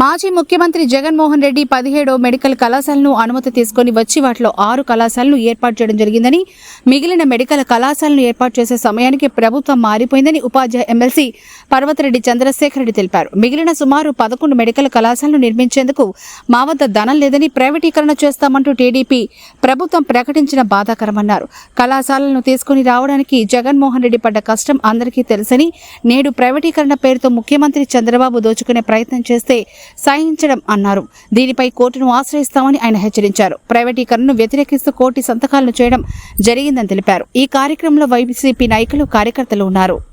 మాజీ ముఖ్యమంత్రి జగన్మోహన్ రెడ్డి పదిహేడో మెడికల్ కళాశాలను అనుమతి తీసుకుని వచ్చి వాటిలో ఆరు కళాశాలను ఏర్పాటు చేయడం జరిగిందని మిగిలిన మెడికల్ కళాశాలను ఏర్పాటు చేసే సమయానికి ప్రభుత్వం మారిపోయిందని ఉపాధ్యాయ ఎమ్మెల్సీ పర్వతరెడ్డి చంద్రశేఖర్ రెడ్డి తెలిపారు. మిగిలిన సుమారు పదకొండు మెడికల్ కళాశాలను నిర్మించేందుకు మా వద్ద ధనం లేదని ప్రైవేటీకరణ చేస్తామంటూ టీడీపీ ప్రభుత్వం ప్రకటించిన బాధాకరమన్నారు. కళాశాలను తీసుకుని రావడానికి జగన్మోహన్ రెడ్డి పడ్డ కష్టం అందరికీ తెలుసని నేడు ప్రైవేటీకరణ పేరుతో ముఖ్యమంత్రి చంద్రబాబు దోచుకునే ప్రయత్నం చేస్తే సాయించడం అన్నారు. దీనిపై కోర్టును ఆశ్రయిస్తామని ఆయన హెచ్చరించారు. ప్రైవేటీకరణను వ్యతిరేకిస్తూ కోటి సంతకాలను చేయడం జరిగిందని తెలిపారు. ఈ కార్యక్రమంలో వైసీపీ నాయకులు కార్యకర్తలు ఉన్నారు.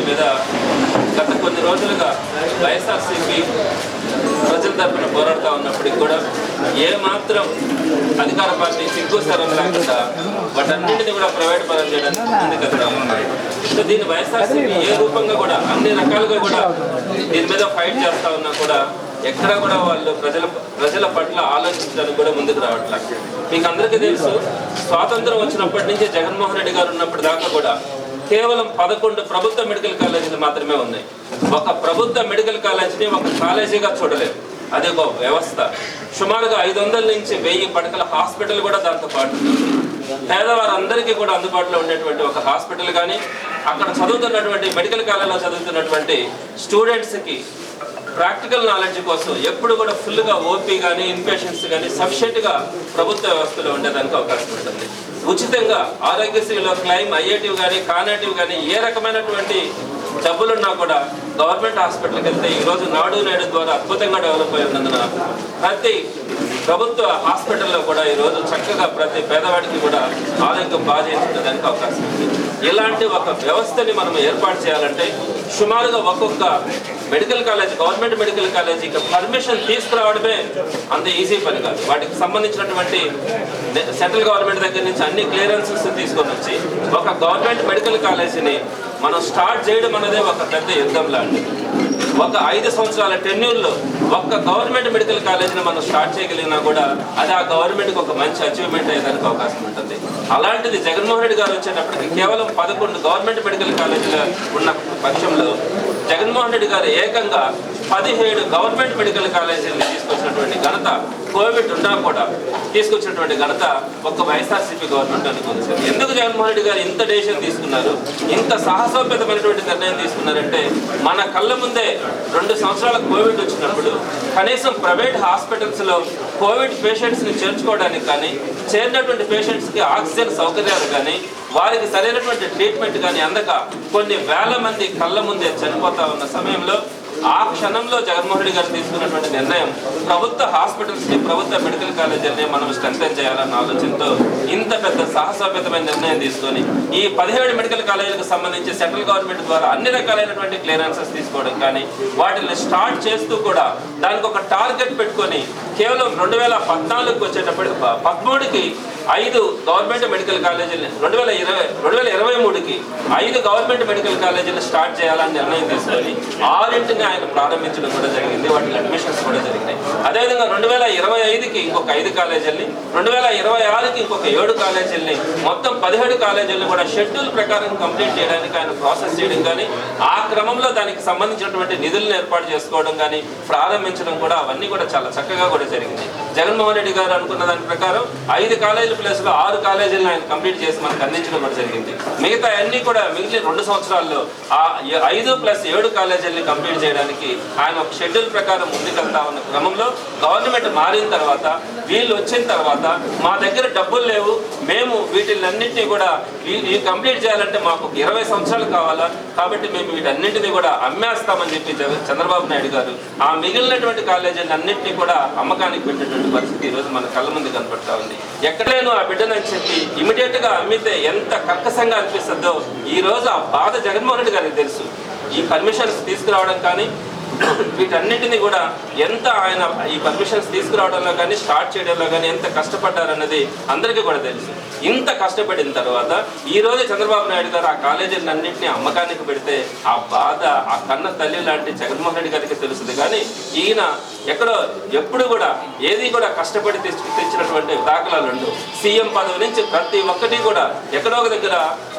అంశం మీద గత కొన్ని రోజులుగా వైఎస్ఆర్సీపీ ప్రజల తరపున పోరాడుతూ ఉన్నప్పటికీ కూడా ఏ మాత్రం అధికార పార్టీ సిగ్గు లేకుండా వాటన్నింటినీ కూడా ప్రైవేట్ పరం చేయడానికి ముందుకెళ్తా ఉన్నాయి సో దీన్ని వైఎస్ఆర్సీపీ ఏ రూపంగా కూడా అన్ని రకాలుగా కూడా దీని మీద ఫైట్ చేస్తా ఉన్నా కూడా ఎక్కడ కూడా వాళ్ళు ప్రజల ప్రజల పట్ల ఆలోచించడానికి కూడా ముందుకు రావట్లేదు మీకు అందరికీ తెలుసు స్వాతంత్రం వచ్చినప్పటి నుంచి జగన్మోహన్ రెడ్డి గారు ఉన్నప్పటి దాకా కూడా కేవలం పదకొండు ప్రభుత్వ మెడికల్ కాలేజీలు మాత్రమే ఉన్నాయి. ఒక ప్రభుత్వ మెడికల్ కాలేజీని ఒక కాలేజీగా చూడలేదు అదే ఒక వ్యవస్థ. సుమారుగా ఐదు వందల నుంచి వెయ్యి పడకల హాస్పిటల్ కూడా దాంతో పాటు పేదవారందరికీ కూడా అందుబాటులో ఉండేటువంటి ఒక హాస్పిటల్ కానీ అక్కడ చదువుతున్నటువంటి మెడికల్ కాలేజీలో చదువుతున్నటువంటి స్టూడెంట్స్కి ప్రాక్టికల్ నాలెడ్జ్ కోసం ఎప్పుడు కూడా ఫుల్గా ఓపీ కానీ ఇన్పేషెంట్స్ కానీ సఫిషియెంట్గా ప్రభుత్వ వ్యవస్థలో ఉండేదానికి అవకాశం ఉంటుంది. ఉచితంగా ఆరోగ్యశ్రీలో క్లైమ్ అయ్యేటివి కానీ కానేటివ్ కానీ ఏ రకమైనటువంటి డబ్బులున్నా కూడా గవర్నమెంట్ హాస్పిటల్కి వెళ్తే ఈరోజు నాడు నేడు ద్వారా అద్భుతంగా డెవలప్ అయి ఉన్నందున ప్రతి ప్రభుత్వ హాస్పిటల్లో కూడా ఈరోజు చక్కగా ప్రతి పేదవాడికి కూడా ఆరోగ్యం బాగా అవకాశం. ఉంది ఇలాంటి ఒక వ్యవస్థని మనం ఏర్పాటు చేయాలంటే సుమారుగా ఒక్కొక్క మెడికల్ కాలేజ్ గవర్నమెంట్ మెడికల్ కాలేజీకి పర్మిషన్ తీసుకురావడమే అంత ఈజీ పని కాదు. వాటికి సంబంధించినటువంటి సెంట్రల్ గవర్నమెంట్ దగ్గర నుంచి అన్ని క్లియరెన్సెస్ తీసుకొని వచ్చి ఒక గవర్నమెంట్ మెడికల్ కాలేజీని మనం స్టార్ట్ చేయడం అనేది ఒక పెద్ద యుద్ధం లాంటిది. ఒక ఐదు సంవత్సరాల టెన్యూర్లో ఒక్క గవర్నమెంట్ మెడికల్ కాలేజీని మనం స్టార్ట్ చేయగలిగినా కూడా అది ఆ గవర్నమెంట్కి ఒక మంచి అచీవ్మెంట్ అయ్యేదానికి అవకాశం ఉంటుంది. అలాంటిది జగన్మోహన్ రెడ్డి గారు వచ్చేటప్పటికి కేవలం పదకొండు గవర్నమెంట్ మెడికల్ కాలేజీలు ఉన్న పక్షంలో జగన్మోహన్ రెడ్డి గారు ఏకంగా పదిహేడు గవర్నమెంట్ మెడికల్ కాలేజీలను ఘనత కోవిడ్ ఉన్నా కూడా తీసుకొచ్చినటువంటి ఘనత ఒక్క వైఎస్ఆర్సీపీ గవర్నమెంట్ అనుకుంది. ఎందుకు జగన్మోహన్ రెడ్డి గారు ఇంత డెసిషన్ తీసుకున్నారు? ఇంత సాహసోపేతమైనటువంటి నిర్ణయం తీసుకున్నారంటే మన కళ్ళ ముందే రెండు సంవత్సరాల కోవిడ్ వచ్చినప్పుడు కనీసం ప్రైవేట్ హాస్పిటల్స్లో కోవిడ్ పేషెంట్స్ని చేర్చుకోవడానికి కానీ చేరినటువంటి పేషెంట్స్కి ఆక్సిజన్ సౌకర్యాలు కానీ వారికి సరైనటువంటి ట్రీట్మెంట్ కానీ అందక కొన్ని వేల మంది కళ్ళ ముందే చనిపోతా ఉన్న సమయంలో ఆ క్షణంలో జగన్మోహన్ రెడ్డి గారు తీసుకున్నటువంటి నిర్ణయం ప్రభుత్వ హాస్పిటల్స్ని ప్రభుత్వ మెడికల్ కాలేజీని మనం స్ట్రెంథెన్ చేయాలన్న ఆలోచనతో ఇంత పెద్ద సాహసోపేతమైన నిర్ణయం తీసుకొని ఈ పదిహేడు మెడికల్ కాలేజీలకు సంబంధించి సెంట్రల్ గవర్నమెంట్ ద్వారా అన్ని రకాలైనటువంటి క్లియరెన్సెస్ తీసుకోవడం కానీ వాటిని స్టార్ట్ చేస్తూ కూడా దానికి ఒక టార్గెట్ పెట్టుకొని కేవలం రెండు వేల పద్నాలుగుకి వచ్చేటప్పటికి ప- పదమూడుకి ఐదు గవర్నమెంట్ మెడికల్ కాలేజీలు రెండు వేల ఇరవై రెండు వేల ఇరవై మూడుకి ఐదు గవర్నమెంట్ మెడికల్ కాలేజీలు స్టార్ట్ చేయాలని నిర్ణయం తీసుకొని ఆరింటిని ఆయన ప్రారంభించడం కూడా జరిగింది వాటికి అడ్మిషన్స్ కూడా జరిగినాయి. అదేవిధంగా రెండు వేల ఇరవై ఐదుకి ఇంకొక ఐదు కాలేజీల్ని రెండు వేల ఇరవై ఆరుకి ఇంకొక ఏడు కాలేజీల్ని మొత్తం పదిహేడు కాలేజీలను కూడా షెడ్యూల్ ప్రకారం కంప్లీట్ చేయడానికి ఆయన ప్రాసెస్ చేయడం కానీ ఆ క్రమంలో దానికి సంబంధించినటువంటి నిధులను ఏర్పాటు చేసుకోవడం కానీ ప్రారంభించడం కూడా అవన్నీ కూడా చాలా చక్కగా కూడా జరిగింది. జగన్మోహన్ రెడ్డి గారు అనుకున్న దాని ప్రకారం ఐదు కాలేజీల ప్లేస్లో ఆరు కాలేజీలను ఆయన కంప్లీట్ చేసి మనకు అందించడం కూడా జరిగింది. మిగతా అన్ని కూడా మిగిలిన రెండు సంవత్సరాల్లో ఆ ఐదు ప్లస్ ఏడు కాలేజీలను కంప్లీట్ చేయడానికి ఆయన ఒక షెడ్యూల్ ప్రకారం ముందుకెళ్తా ఉన్న క్రమంలో గవర్నమెంట్ మారిన తర్వాత వీళ్ళు వచ్చిన తర్వాత మా దగ్గర డబ్బులు లేవు మేము వీటిలన్నింటినీ కూడా ఈ- కంప్లీట్ చేయాలంటే మాకు ఇరవై సంవత్సరాలు కావాలా కాబట్టి మేము వీటన్నింటినీ కూడా అమ్మేస్తామని చెప్పి చంద్రబాబు నాయుడు గారు ఆ మిగిలినటువంటి కాలేజీలన్నింటినీ కూడా అమ్మకానికి పెట్టినటువంటి పరిస్థితి ఈరోజు మన కళ్ళ ముందు కనపడతా ఉంది. ఎక్కడలేను ఆ బిడ్డనని చెప్పి ఇమీడియట్గా అమ్మితే ఎంత కర్కసంగా అనిపిస్తుందో ఈ రోజు ఆ బాధ జగన్మోహన్ రెడ్డి గారికి తెలుసు. ఈ పర్మిషన్స్ తీసుకురావడం కానీ వీటన్నిటిని కూడా ఎంత ఆయన ఈ పర్మిషన్స్ తీసుకురావడంలో కానీ స్టార్ట్ చేయడంలో కానీ ఎంత కష్టపడ్డారన్నది అందరికీ కూడా తెలుసు. ఇంత కష్టపడిన తర్వాత ఈరోజు చంద్రబాబు నాయుడు గారు ఆ కాలేజీలన్నింటినీ అమ్మకానికి పెడితే ఆ బాధ ఆ కన్న తల్లి లాంటి జగన్మోహన్ రెడ్డి గారికి తెలుస్తుంది. కానీ ఈయన ఎక్కడో ఎప్పుడు కూడా ఏది కూడా కష్టపడి తెచ్చినటువంటి దాఖలాలు ఉండవు. సీఎం పదవి నుంచి ప్రతి ఒక్కటి కూడా ఎక్కడో ఒక దగ్గర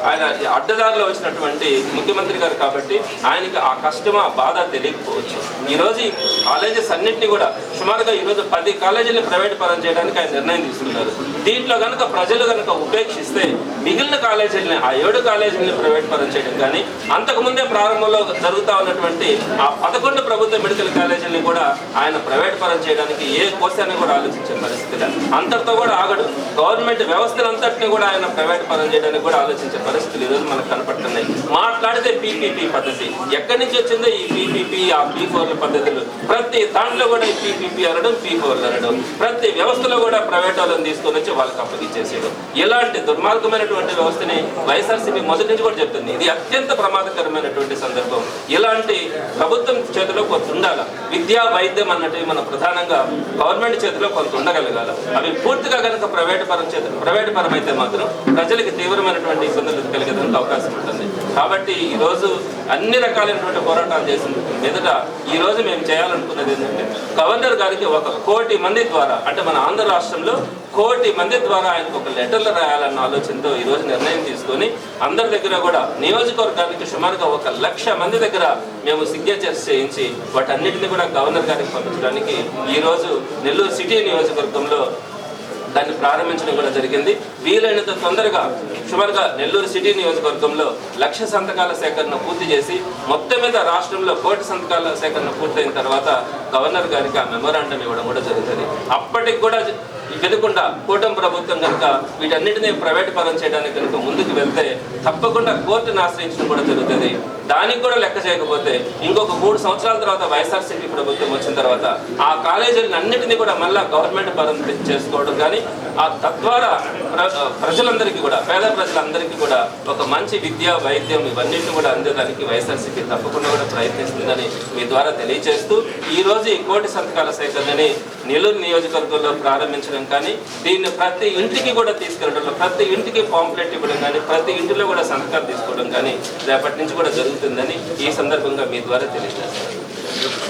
ఆయన అడ్డదారిలో వచ్చినటువంటి ముఖ్యమంత్రి గారు కాబట్టి ఆయనకి ఆ కష్టం ఆ బాధ తెలియకపోవచ్చు. ఈ కాలేజెస్ అన్నింటినీ కూడా సుమారుగా ఈ రోజు పది కాలేజీలను ప్రైవేట్ పరం చేయడానికి ఆయన నిర్ణయం తీసుకున్నారు దీంట్లో కనుక ప్రజలు కనుక ఉపేక్షిస్తే మిగిలిన కాలేజీలని ఆ ఏడు కాలేజీలను ప్రైవేట్ పరం చేయడం కానీ అంతకుముందే ప్రారంభంలో జరుగుతా ఉన్నటువంటి ఆ పదకొండు ప్రభుత్వ మెడికల్ కాలేజీలను కూడా ఆయన ప్రైవేట్ పరం చేయడానికి ఏ కోశాన్ని కూడా ఆలోచించే పరిస్థితి లేదు. అంతటితో కూడా ఆగడు. గవర్నమెంట్ వ్యవస్థలంతటిని కూడా ఆయన ప్రైవేట్ పరం చేయడానికి కూడా ఆలోచించే పరిస్థితులు ఈరోజు మనకు కనపడుతున్నాయి. మాట్లాడితే పీపీపీ పద్ధతి. ఎక్కడి నుంచి వచ్చిందో ఈ పీపీపీ ఆ పీ ఫోర్ల పద్ధతులు. ప్రతి దాంట్లో కూడా పీపీపీ అనడం పీ ఫోర్లు అనడం. ప్రతి వ్యవస్థలో కూడా ప్రైవేట్ వాళ్ళని తీసుకొని వచ్చి వాళ్ళకి అప్పగించేసేయడం. ఇలాంటి దుర్మార్గమైనటువంటి వ్యవస్థని వైఎస్ఆర్సీపీ మొదటి నుంచి కూడా చెప్తుంది. ఇది అత్యంత ప్రమాదకరమైనటువంటి సందర్భం. ఇలాంటి ప్రభుత్వం చేతిలో కొంత ఉండాలి? విద్యా వైద్యం అన్నటివి మన ప్రధానంగా గవర్నమెంట్ చేతిలో కొంత ఉండగలగాలి. అవి పూర్తిగా కనుక ప్రైవేట్ పరం చేత ప్రైవేట్ పరం అయితే మాత్రం ప్రజలకు తీవ్రమైనటువంటి ఇబ్బందులు కలిగేదానికి అవకాశం ఉంటుంది. కాబట్టి ఈరోజు అన్ని రకాలైనటువంటి పోరాటాలు చేసిన ఎదుట ఈ రోజు మేము చేయాలనుకున్నది ఏంటంటే గవర్నర్ గారికి ఒక కోటి మంది ద్వారా అంటే మన ఆంధ్ర రాష్ట్రంలో కోటి మంది ద్వారా ఆయనకు ఒక లెటర్లు రాయాలన్న ఆలోచనతో ఈ రోజు నిర్ణయం తీసుకొని అందరి దగ్గర కూడా నియోజకవర్గానికి సుమారుగా ఒక లక్ష మంది దగ్గర మేము సిగ్నేచర్స్ చేయించి వాటన్నిటిని కూడా గవర్నర్ గారికి పంపించడానికి ఈ రోజు నెల్లూరు సిటీ నియోజకవర్గంలో దాన్ని ప్రారంభించడం కూడా జరిగింది. వీలైనంత తొందరగా సుమారుగా నెల్లూరు సిటీ నియోజకవర్గంలో లక్ష సంతకాల సేకరణ పూర్తి చేసి మొత్తం మీద రాష్ట్రంలో కోటి సంతకాల సేకరణ పూర్తయిన తర్వాత గవర్నర్ గారికి ఆ మెమోరాండం ఇవ్వడం కూడా జరుగుతుంది. అప్పటికి కూడా వెదకుండా కూటమి ప్రభుత్వం కనుక వీటన్నిటిని ప్రైవేట్ పరం చేయడానికి కనుక ముందుకు వెళ్తే తప్పకుండా కోర్టును ఆశ్రయించడం కూడా జరుగుతుంది. దానికి కూడా లెక్క చేయకపోతే ఇంకొక మూడు సంవత్సరాల తర్వాత వైఎస్ఆర్సీపీ ప్రభుత్వం వచ్చిన తర్వాత ఆ కాలేజీలను అన్నింటినీ కూడా మళ్ళా గవర్నమెంట్ పరం చేసుకోవడం కానీ ఆ తద్వారా ప్ర- ప్రజలందరికీ కూడా పేద ప్రజలందరికీ కూడా ఒక మంచి విద్య వైద్యం ఇవన్నిటిని కూడా అందేదానికి వైఎస్ఆర్సీపీ తప్పకుండా కూడా ప్రయత్నిస్తుందని మీ ద్వారా తెలియజేస్తూ ఈ రోజు ఈ కోటి సంతకాల సేకరణని నెల్లూరు నియోజకవర్గంలో ప్రారంభించడం కానీ దీన్ని ప్రతి ఇంటికి కూడా తీసుకెళ్ళడంలో ప్రతి ఇంటికి పాంప్లెట్ ఇవ్వడం కానీ ప్రతి ఇంటిలో కూడా సంతకాలు తీసుకోవడం కానీ రేపటి నుంచి కూడా జరుగుతుందని ఈ సందర్భంగా మీ ద్వారా తెలియజేస్తాను